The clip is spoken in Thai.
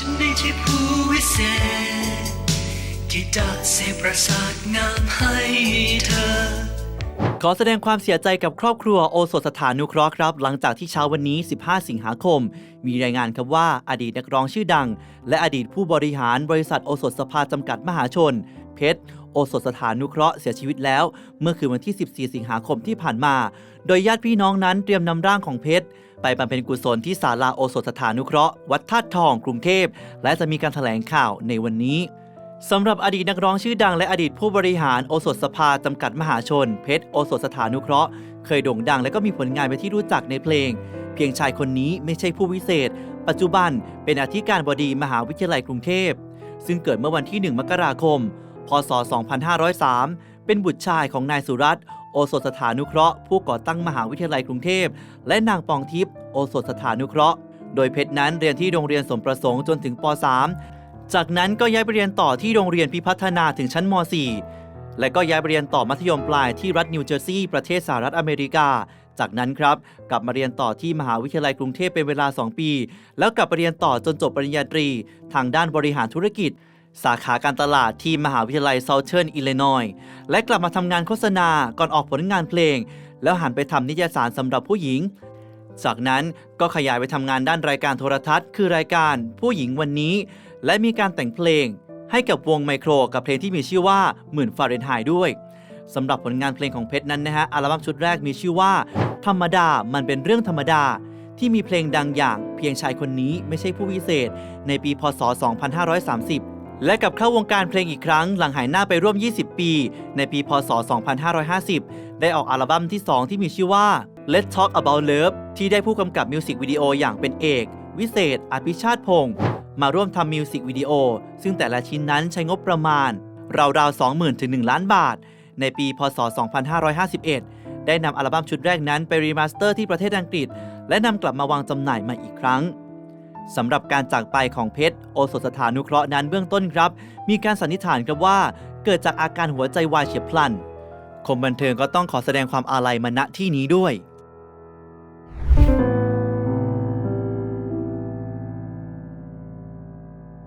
ฉันไม่ใช่ผู้วิเศษ ที่จะเสประสาทงามให้เธอ ขอแสดงความเสียใจกับครอบครัวโอสถสถานุเคราะห์ครับ หลังจากที่เช้าวันนี้ 15 สิงหาคม มีรายงานครับว่าอดีตนักร้องชื่อดัง และอดีตผู้บริหารบริษัทโอสถสภาจำกัดมหาชน เพชรโอสถสถานุเคราะห์เสียชีวิตแล้ว เมื่อคืนวันที่ 14 สิงหาคมที่ผ่านมา โดยญาติพี่น้องนั้นเตรียมนำร่างของเพชร ไปบำเพ็ญกุศลที่ศาลาโอสถสถานุเคราะห์วัดธาตุทองกรุงเทพ และจะมีการแถลงข่าวในวันนี้สำหรับอดีตนักร้องชื่อดังและอดีตผู้บริหารโอสถสภาจำกัดมหาชน เพชรโอสถสถานุเคราะห์ เคยโด่งดังและก็มีผลงานเป็นที่รู้จักในเพลง เพียงชายคนนี้ไม่ใช่ผู้วิเศษ ปัจจุบันเป็นอธิการบดีมหาวิทยาลัยกรุงเทพ ซึ่งเกิดเมื่อวันที่ 1 มกราคม พศ 2503 เป็นบุตรชายของนายสุรัตน์ สถสถานุเคราะห์ผู้ก่อตั้งมหาวิทยาลัยกรุงเทพ และนางปองทิพย์โอสถสถานุเคราะห์ โดยเพชรนั้นเรียนที่โรงเรียนสมประสงค์จนถึงป .3 จากนั้นก็ย้ายไปเรียนต่อที่โรงเรียนพิพัฒนาถึงชั้นม .4 และก็ย้ายไปเรียนต่อมัธยมปลายที่รัฐนิวเจอร์ซีย์ประเทศสหรัฐอเมริกา จากนั้นครับกลับมาเรียนต่อที่มหาวิทยาลัยกรุงเทพเป็นเวลา 2 ปี แล้วกลับไปเรียนต่อจนจบปริญญาตรี ทางด้านบริหารธุรกิจ สาขาการตลาดที่มหาวิทยาลัย Southern Illinois และกลับมาทำงานโฆษณาก่อนออกผลงานเพลง แล้วหันไปทำนิตยสารสำหรับผู้หญิง จากนั้นก็ขยายไปทำงานด้านรายการโทรทัศน์ คือรายการผู้หญิงวันนี้ และมีการแต่งเพลง ให้กับวงไมโครกับเพลงที่มีชื่อว่าหมื่นฟาเรนไฮต์ด้วยสำหรับผลงานเพลงของเพชรนั้นนะฮะอัลบั้มชุดแรกมีชื่อว่า ธรรมดามันเป็นเรื่องธรรมดา ที่มีเพลงดังอย่างเพียงชายคนนี้ไม่ใช่ผู้วิเศษ ในปีพศ 2530 และกลับเข้าวงการเพลงอีกครั้ง หลังหายหน้าไปร่วม 20 ปี ในปีพศ 2550 ได้ออกอัลบั้มที่ 2 ที่มีชื่อว่า Let's Talk About Love ที่ได้ผู้กำกับมิวสิกวิดีโออย่างเป็นเอก วิเศษ อภิชาติพงศ์มาร่วมทำมิวสิกวิดีโอ ซึ่งแต่ละชิ้นนั้นใช้งบประมาณ ราวๆ 20,000 ถึง 1 ล้านบาท ในปีพศ 2551 ได้นำอัลบั้มชุดแรกนั้นไปรีมาสเตอร์ที่ประเทศอังกฤษ และนำกลับมาวางจำหน่ายใหม่อีกครั้ง สำหรับการจากไปของเพชรโอสถสถานุเคราะห์นั้นเบื้องต้นครับ มีการสันนิษฐานครับว่าเกิดจากอาการหัวใจวายเฉียบพลัน คมบันเทิงก็ต้องขอแสดงความอาลัยมาณที่นี้ด้วย